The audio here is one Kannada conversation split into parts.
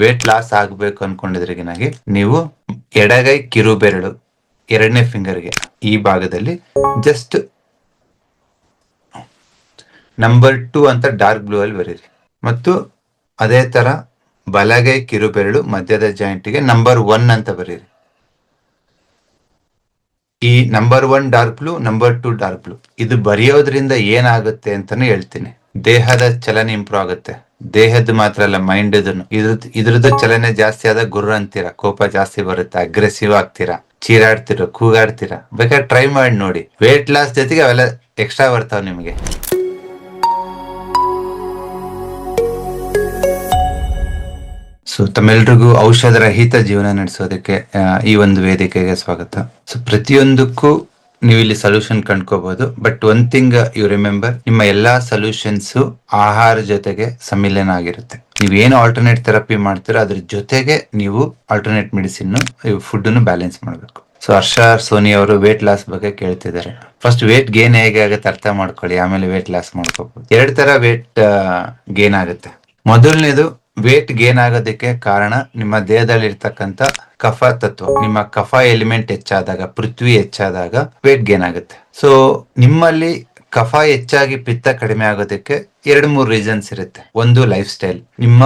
ವೇಟ್ ಲಾಸ್ ಆಗ್ಬೇಕು ಅನ್ಕೊಂಡಿದ್ರಿಗಿನಾಗಿ ನೀವು ಎಡಗೈ ಕಿರು ಬೆರಳು ಎರಡನೇ ಫಿಂಗರ್ಗೆ ಈ ಭಾಗದಲ್ಲಿ ಜಸ್ಟ್ ನಂಬರ್ ಟೂ ಅಂತ ಡಾರ್ಕ್ ಬ್ಲೂ ಅಲ್ಲಿ ಬರೀರಿ. ಮತ್ತು ಅದೇ ತರ ಬಲಗೈ ಕಿರು ಬೆರಳು ಮಧ್ಯದ ಜಾಯಿಂಟ್ಗೆ ನಂಬರ್ ಒನ್ ಅಂತ ಬರೀರಿ. ಈ number one dark blue number two dark blue ಇದು ಬರೆಯೋದ್ರಿಂದ ಏನಾಗುತ್ತೆ ಅಂತಾನೆ ಹೇಳ್ತೀನಿ. ದೇಹದ ಚಲನೆ ಇಂಪ್ರೂವ್ ಆಗುತ್ತೆ. ದೇಹದ ಮಾತ್ರ ಅಲ್ಲ ಮೈಂಡ್ ಇದನ್ನು. ಇದ್ರದ್ದು ಚಲನೆ ಜಾಸ್ತಿ ಆದ ಗುರು ಅಂತೀರಾ, ಕೋಪ ಜಾಸ್ತಿ ಬರುತ್ತೆ ಅಗ್ರೆಸಿವ್ ಆಗ್ತೀರಾ, ಚೀರಾಡ್ತೀರ, ಕೂಗಾಡ್ತೀರಾ? ಬೇಕಾದ್ರೆ ಟ್ರೈ ಮಾಡಿ ನೋಡಿ. ವೇಟ್ ಲಾಸ್ ಜೊತೆಗೆ ಅವೆಲ್ಲ ಎಕ್ಸ್ಟ್ರಾ ಬರ್ತಾವ ನಿಮಗೆ. ಸೊ ತಮ್ಮೆಲ್ರಿಗೂ ಔಷಧ ರಹಿತ ಜೀವನ ನಡೆಸೋದಕ್ಕೆ ಈ ಒಂದು ವೇದಿಕೆಗೆ ಸ್ವಾಗತ. ಸೊ ಪ್ರತಿಯೊಂದಕ್ಕೂ ನೀವು ಇಲ್ಲಿ solution ಕಂಡ್ಕೋಬಹುದು but one thing you remember ನಿಮ್ಮ ಎಲ್ಲಾ ಸೊಲ್ಯೂಷನ್ಸ್ ಆಹಾರ ಜೊತೆಗೆ ಸಮ್ಮಿಲನ ಆಗಿರುತ್ತೆ. ನೀವೇನು ಆಲ್ಟರ್ನೇಟ್ ಥೆರಪಿ ಮಾಡ್ತೀರೋ ಅದ್ರ ಜೊತೆಗೆ ನೀವು ಆಲ್ಟರ್ನೇಟ್ ಮೆಡಿಸಿನ್ ಫುಡ್ ಬ್ಯಾಲೆನ್ಸ್ ಮಾಡಬೇಕು. ಸೊ ಹರ್ಷ, ಸೋನಿ ಅವರು ವೇಟ್ ಲಾಸ್ ಬಗ್ಗೆ ಕೇಳ್ತಿದ್ದಾರೆ. ಫಸ್ಟ್ ವೇಟ್ ಗೇನ್ ಹೇಗೆ ಆಗುತ್ತೆ ಅರ್ಥ ಮಾಡ್ಕೊಳ್ಳಿ, ಆಮೇಲೆ ವೇಟ್ ಲಾಸ್ ಮಾಡ್ಕೋಬಹುದು ಎರಡ್ ತರ ವೇಟ್ ಗೇನ್ ಆಗುತ್ತೆ. ಮೊದಲನೇದು ವೇಟ್ ಗೇನ್ ಆಗೋದಕ್ಕೆ ಕಾರಣ ನಿಮ್ಮ ದೇಹದಲ್ಲಿ ಇರ್ತಕ್ಕಂತ ಕಫ ತತ್ವ, ನಿಮ್ಮ ಕಫ ಎಲಿಮೆಂಟ್ ಹೆಚ್ಚಾದಾಗ, ಪೃಥ್ವಿ ಹೆಚ್ಚಾದಾಗ ವೇಟ್ ಗೇನ್ ಆಗುತ್ತೆ. ಸೊ ನಿಮ್ಮಲ್ಲಿ ಕಫ ಹೆಚ್ಚಾಗಿ ಪಿತ್ತ ಕಡಿಮೆ ಆಗೋದಕ್ಕೆ ಎರಡು ಮೂರು ರೀಸನ್ಸ್ ಇರುತ್ತೆ. ಒಂದು ಲೈಫ್ ಸ್ಟೈಲ್ ನಿಮ್ಮ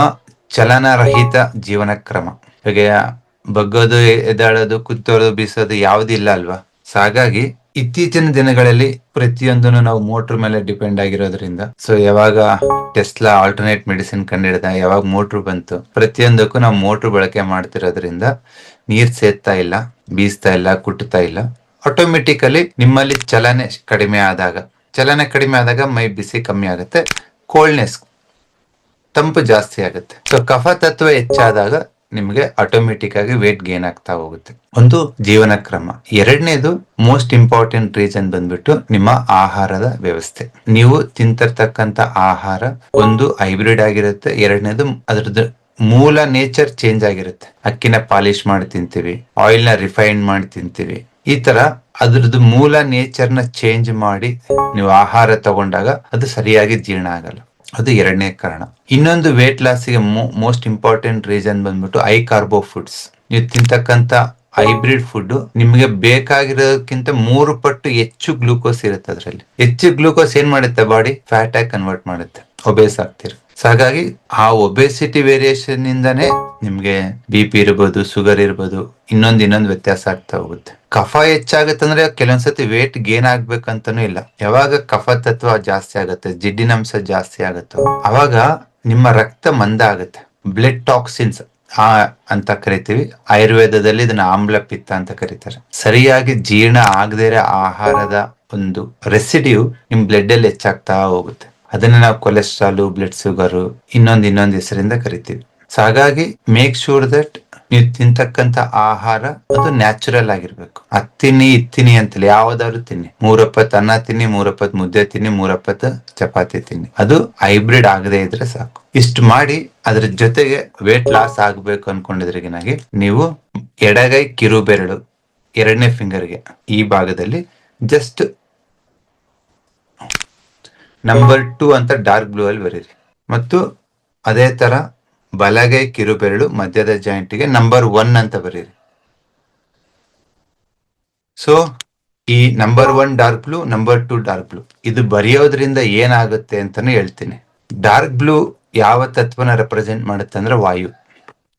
ಚಲನರಹಿತ ಜೀವನ ಕ್ರಮ. ಹಾಗೆ ಬಗ್ಗೋದು ಎದ್ದಾಡೋದು ಕುತ್ತೋದು ಬೀಸೋದು ಯಾವುದಿಲ್ಲ ಅಲ್ವಾ? ಸೊ ಹಾಗಾಗಿ ಇತ್ತೀಚಿನ ದಿನಗಳಲ್ಲಿ ಪ್ರತಿಯೊಂದನ್ನು ನಾವು ಮೋಟ್ರ್ ಮೇಲೆ ಡಿಪೆಂಡ್ ಆಗಿರೋದ್ರಿಂದ. ಸೊ ಯಾವಾಗ ಟೆಸ್ಲಾ ಆಲ್ಟರ್ನೇಟ್ ಮೆಡಿಸಿನ್ ಕಂಡಿಡಿದ, ಯಾವಾಗ ಮೋಟ್ರ್ ಬಂತು, ಪ್ರತಿಯೊಂದಕ್ಕೂ ನಾವು ಮೋಟ್ರ್ ಬಳಕೆ ಮಾಡ್ತಿರೋದ್ರಿಂದ ನೀರ್ ಸೇರ್ತಾ ಇಲ್ಲ, ಬೀಸ್ತಾ ಇಲ್ಲ, ಕುಟ್ತಾ ಇಲ್ಲ. ಆಟೋಮೆಟಿಕಲಿ ನಿಮ್ಮಲ್ಲಿ ಚಲನೆ ಕಡಿಮೆ ಆದಾಗ, ಚಲನೆ ಕಡಿಮೆ ಆದಾಗ ಮೈ ಬಿಸಿ ಕಮ್ಮಿ ಆಗುತ್ತೆ ಕೋಲ್ಡ್ನೆಸ್ ತಂಪು ಜಾಸ್ತಿ ಆಗುತ್ತೆ. ಸೊ ಕಫ ತತ್ವ ಹೆಚ್ಚಾದಾಗ ನಿಮಗೆ ಆಟೋಮೆಟಿಕ್ ಆಗಿ ವೇಟ್ ಗೇನ್ ಆಗ್ತಾ ಹೋಗುತ್ತೆ. ಒಂದು ಜೀವನ ಕ್ರಮ. ಎರಡನೇದು ಮೋಸ್ಟ್ ಇಂಪಾರ್ಟೆಂಟ್ ರೀಸನ್ ಬಂದ್ಬಿಟ್ಟು ನಿಮ್ಮ ಆಹಾರದ ವ್ಯವಸ್ಥೆ. ನೀವು ತಿಂತಿರ್ತಕ್ಕಂತ ಆಹಾರ ಒಂದು ಹೈಬ್ರಿಡ್ ಆಗಿರುತ್ತೆ. ಎರಡನೇದು ಅದ್ರದ್ದು ಮೂಲ ನೇಚರ್ ಚೇಂಜ್ ಆಗಿರುತ್ತೆ. ಅಕ್ಕಿನ ಪಾಲಿಶ್ ಮಾಡಿ ತಿಂತೀವಿ ಆಯಿಲ್ನ ರಿಫೈನ್ ಮಾಡಿ ತಿಂತೀವಿ. ಈ ತರ ಅದ್ರದ್ದು ಮೂಲ ನೇಚರ್ನ ಚೇಂಜ್ ಮಾಡಿ ನೀವು ಆಹಾರ ತಗೊಂಡಾಗ ಅದು ಸರಿಯಾಗಿ ಜೀರ್ಣ ಆಗಲ್ಲ. ಅದು ಎರಡನೇ ಕಾರಣ. ಇನ್ನೊಂದು ವೇಟ್ ಲಾಸ್ಗೆ ಮೋಸ್ಟ್ ಇಂಪಾರ್ಟೆಂಟ್ ರೀಸನ್ ಬಂದ್ಬಿಟ್ಟು ಐ ಕಾರ್ಬೋ ಫುಡ್ಸ್ ನೀವು ತಿಂತಕ್ಕಂತ ಹೈಬ್ರಿಡ್ ಫುಡ್ ನಿಮಗೆ ಬೇಕಾಗಿರೋದಕ್ಕಿಂತ ಮೂರು ಪಟ್ಟು ಹೆಚ್ಚು ಗ್ಲೂಕೋಸ್ ಇರುತ್ತೆ ಅದರಲ್ಲಿ. ಹೆಚ್ಚು ಗ್ಲೂಕೋಸ್ ಏನ್ ಮಾಡುತ್ತೆ ಬಾಡಿ ಫ್ಯಾಟ್ ಆಗಿ ಕನ್ವರ್ಟ್ ಮಾಡುತ್ತೆ. ಒಬೇಸ್ ಆಗ್ತೀರ ಸೊ ಹಾಗಾಗಿ ಆ ಒಬೆಸಿಟಿ ವೇರಿಯೇಷನ್ ಇಂದಾನೇ ನಿಮ್ಗೆ ಬಿ ಪಿ ಇರ್ಬೋದು ಶುಗರ್ ಇರ್ಬೋದು, ಇನ್ನೊಂದ್ ಇನ್ನೊಂದ್ ವ್ಯತ್ಯಾಸ ಆಗ್ತಾ ಹೋಗುತ್ತೆ. ಕಫ ಹೆಚ್ಚಾಗತ್ತಂದ್ರೆ ಕೆಲವೊಂದ್ಸತಿ ವೇಟ್ ಗೇನ್ ಆಗ್ಬೇಕಂತನೂ ಇಲ್ಲ. ಯಾವಾಗ ಕಫ ತತ್ವ ಜಾಸ್ತಿ ಆಗುತ್ತೆ ಜಿಡ್ಡಿನಂಶ ಜಾಸ್ತಿ ಆಗುತ್ತೋ, ಅವಾಗ ನಿಮ್ಮ ರಕ್ತ ಮಂದ ಆಗುತ್ತೆ. ಬ್ಲಡ್ ಟಾಕ್ಸಿನ್ಸ್ ಆ ಅಂತ ಕರಿತೀವಿ. ಆಯುರ್ವೇದದಲ್ಲಿ ಇದನ್ನ ಆಮ್ಲ ಪಿತ್ತ ಅಂತ ಕರೀತಾರೆ. ಸರಿಯಾಗಿ ಜೀರ್ಣ ಆಗದೇ ಇರೋ ಆಹಾರದ ಒಂದು ರೆಸಿಡಿಯು ನಿಮ್ ಬ್ಲಡ್ ಅಲ್ಲಿ ಹೆಚ್ಚಾಗ್ತಾ ಹೋಗುತ್ತೆ. ಅದನ್ನ ನಾವು ಕೊಲೆಸ್ಟ್ರಾಲ್ ಬ್ಲಡ್ ಶುಗರ್ ಇನ್ನೊಂದು ಇನ್ನೊಂದು ಹೆಸರಿಂದ ಕರಿತೀವಿ. ಸೊ ಹಾಗಾಗಿ ಮೇಕ್ ಶೂರ್ ದಟ್ ನೀವು ತಿಂತಕ್ಕಂತ ಆಹಾರ ಅದು ನ್ಯಾಚುರಲ್ ಆಗಿರ್ಬೇಕು. ಅತ್ತಿನಿ ಇತ್ತಿನಿ ಅಂತಲ್ಲ ಯಾವ್ದಾದ್ರು ತಿನ್ನಿ. ಮೂರಪ್ಪತ್ ಅನ್ನ ತಿನ್ನಿ ಮೂರಪ್ಪತ್ ಮುದ್ದೆ ತಿನ್ನಿ ಮೂರಪ್ಪತ್ ಚಪಾತಿ ತಿನ್ನಿ. ಅದು ಹೈಬ್ರಿಡ್ ಆಗದೆ ಇದ್ರೆ ಸಾಕು. ಇಷ್ಟು ಮಾಡಿ ಅದ್ರ ಜೊತೆಗೆ ವೇಟ್ ಲಾಸ್ ಆಗ್ಬೇಕು ಅನ್ಕೊಂಡಿದ್ರಿಗಿನಾಗಿ ನೀವು ಎಡಗೈ ಕಿರುಬೆರಳು ಎರಡನೇ ಫಿಂಗರ್ಗೆ ಈ ಭಾಗದಲ್ಲಿ ಜಸ್ಟ್ ನಂಬರ್ ಟೂ ಅಂತ ಡಾರ್ಕ್ ಬ್ಲೂ ಅಲ್ಲಿ ಬರೀರಿ. ಮತ್ತು ಅದೇ ತರ ಬಲಗೈ ಕಿರುಬೆರಳು ಮಧ್ಯದ ಜಾಯಿಂಟ್ಗೆ ನಂಬರ್ ಒನ್ ಅಂತ ಬರೀರಿ. ಸೊ ಈ number one dark blue number two dark blue ಇದು ಬರೆಯೋದ್ರಿಂದ ಏನಾಗುತ್ತೆ ಅಂತಾನೆ ಹೇಳ್ತೀನಿ. ಡಾರ್ಕ್ ಬ್ಲೂ ಯಾವ ತತ್ವನ ರೆಪ್ರೆಸೆಂಟ್ ಮಾಡುತ್ತೆ ಅಂದ್ರೆ ವಾಯು,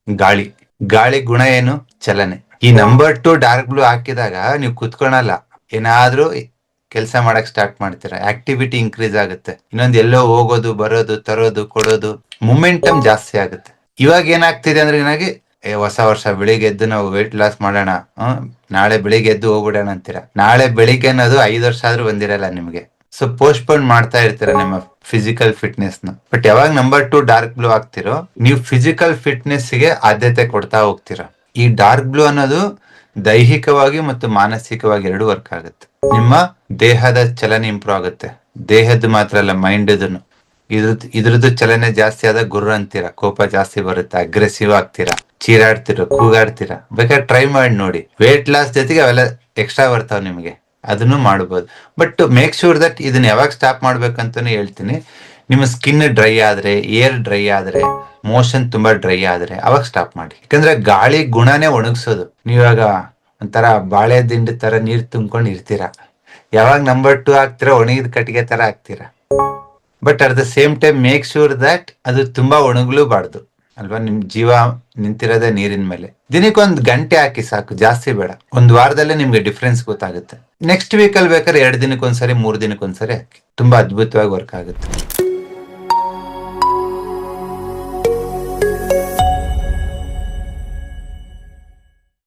ಗಾಳಿ. ಗಾಳಿ ಗುಣ ಏನು? ಚಲನೆ. ಈ ನಂಬರ್ ಟೂ ಡಾರ್ಕ್ ಬ್ಲೂ ಹಾಕಿದಾಗ ನೀವು ಕುತ್ಕೊಳಲ್ಲ. ಏನಾದ್ರೂ ಕೆಲಸ ಮಾಡಕ್ ಸ್ಟಾರ್ಟ್ ಮಾಡ್ತೀರಾ? ಆಕ್ಟಿವಿಟಿ ಇನ್ಕ್ರೀಸ್ ಆಗುತ್ತೆ. ಇನ್ನೊಂದ್ ಎಲ್ಲೋ ಹೋಗೋದು, ಬರೋದು, ತರೋದು, ಕೊಡೋದು ಮೊಮೆಂಟಮ್ ಜಾಸ್ತಿ ಆಗುತ್ತೆ. ಇವಾಗ ಏನಾಗ್ತಿದೆ ಅಂದ್ರೆ ಏನಾಗಿ ಏ, ಹೊಸ ವರ್ಷ, ಬೆಳಿಗ್ಗೆ ಎದ್ದು ನಾವು ವೆಯ್ಟ್ ಲಾಸ್ ಮಾಡೋಣ ನಾಳೆ ಬೆಳಿಗ್ಗೆ ಎದ್ದು ಹೋಗ್ಬಿಡೋಣ ಅಂತೀರಾ? ನಾಳೆ ಬೆಳಿಗ್ಗೆ ಅನ್ನೋದು ಐದು ವರ್ಷ ಆದ್ರೂ ಬಂದಿರಲ್ಲ ನಿಮ್ಗೆ. ಸೊ ಪೋಸ್ಟ್ಪೋನ್ ಮಾಡ್ತಾ ಇರ್ತೀರಾ ನಿಮ್ಮ ಫಿಸಿಕಲ್ ಫಿಟ್ನೆಸ್ನ? ಬಟ್ ಯಾವಾಗ ನಂಬರ್ ಟು ಡಾರ್ಕ್ ಬ್ಲೂ ಆಗ್ತಿರೋ, ನೀವು ಫಿಸಿಕಲ್ ಫಿಟ್ನೆಸ್ಗೆ ಆದ್ಯತೆ ಕೊಡ್ತಾ ಹೋಗ್ತೀರಾ. ಈ ಡಾರ್ಕ್ ಬ್ಲೂ ಅನ್ನೋದು ದೈಹಿಕವಾಗಿ ಮತ್ತು ಮಾನಸಿಕವಾಗಿ ಎರಡು ವರ್ಕ್ ಆಗುತ್ತೆ. ನಿಮ್ಮ ದೇಹದ ಚಲನೆ ಇಂಪ್ರೂವ್ ಆಗುತ್ತೆ. ದೇಹದ ಮಾತ್ರ ಅಲ್ಲ ಮೈಂಡ್ ಇದ್ರದ್ದು ಇದ್ರದ್ದು ಚಲನೆ ಜಾಸ್ತಿ ಆದ ಗುರು ಅಂತೀರಾ, ಕೋಪ ಜಾಸ್ತಿ ಬರುತ್ತೆ ಅಗ್ರೆಸಿವ್ ಆಗ್ತೀರಾ, ಚೀರಾಡ್ತೀರ, ಕೂಗಾಡ್ತೀರಾ. ಬೇಕಾದ್ರೆ ಟ್ರೈ ಮಾಡಿ ನೋಡಿ. ವೇಟ್ ಲಾಸ್ ಜೊತೆಗೆ ಅವೆಲ್ಲ ಎಕ್ಸ್ಟ್ರಾ ಬರ್ತಾವ ನಿಮಗೆ. ಅದನ್ನು ಮಾಡ್ಬೋದು. ಬಟ್ ಮೇಕ್ ಶೂರ್ ದಟ್ ಇದನ್ನ ಯಾವಾಗ ಸ್ಟಾಪ್ ಮಾಡ್ಬೇಕಂತಾನು ಹೇಳ್ತೀನಿ. ನಿಮ್ಮ ಸ್ಕಿನ್ ಡ್ರೈ ಆದ್ರೆ ಏರ್ ಡ್ರೈ ಆದ್ರೆ ಮೋಷನ್ ತುಂಬಾ ಡ್ರೈ ಆದ್ರೆ ಅವಾಗ ಸ್ಟಾಪ್ ಮಾಡಿ. ಯಾಕಂದ್ರೆ ಗಾಳಿ ಗುಣನೇ ಒಣಗಿಸೋದು. ನೀವಾಗ ಒಂಥರ ಬಾಳೆ ದಿಂಡು ತರ ನೀರ್ ತುಂಬಿಕೊಂಡು ಇರ್ತೀರಾ. ಯಾವಾಗ ನಂಬರ್ ಟು ಹಾಕ್ತೀರಾ ಒಣಗಿದ ಕಟ್ಟಿಗೆ ತರ ಹಾಕ್ತೀರಾ. But at the same time make sure that ಅದು ತುಂಬಾ ಒಣಗಲೂಬಾರ್ದು. ಅಲ್ವಾ? ನಿಮ್ ಜೀವ ನಿಂತಿರೋದೇ ನೀರಿನ ಮೇಲೆ. ದಿನಕ್ಕೊಂದ್ ಗಂಟೆ ಹಾಕಿ ಸಾಕು, ಜಾಸ್ತಿ ಬೇಡ. ಒಂದ್ ವಾರದಲ್ಲೇ ನಿಮ್ಗೆ ಡಿಫ್ರೆನ್ಸ್ ಗೊತ್ತಾಗುತ್ತೆ. ನೆಕ್ಸ್ಟ್ ವೀಕ್ ಅಲ್ಲಿ ಬೇಕಾದ್ರೆ ಎರಡು ದಿನಕ್ಕೊಂದ್ಸರಿ, ಮೂರ್ ದಿನಕ್ಕೊಂದ್ಸರಿ ಹಾಕಿ. ತುಂಬಾ ಅದ್ಭುತವಾಗಿ ವರ್ಕ್ ಆಗುತ್ತೆ.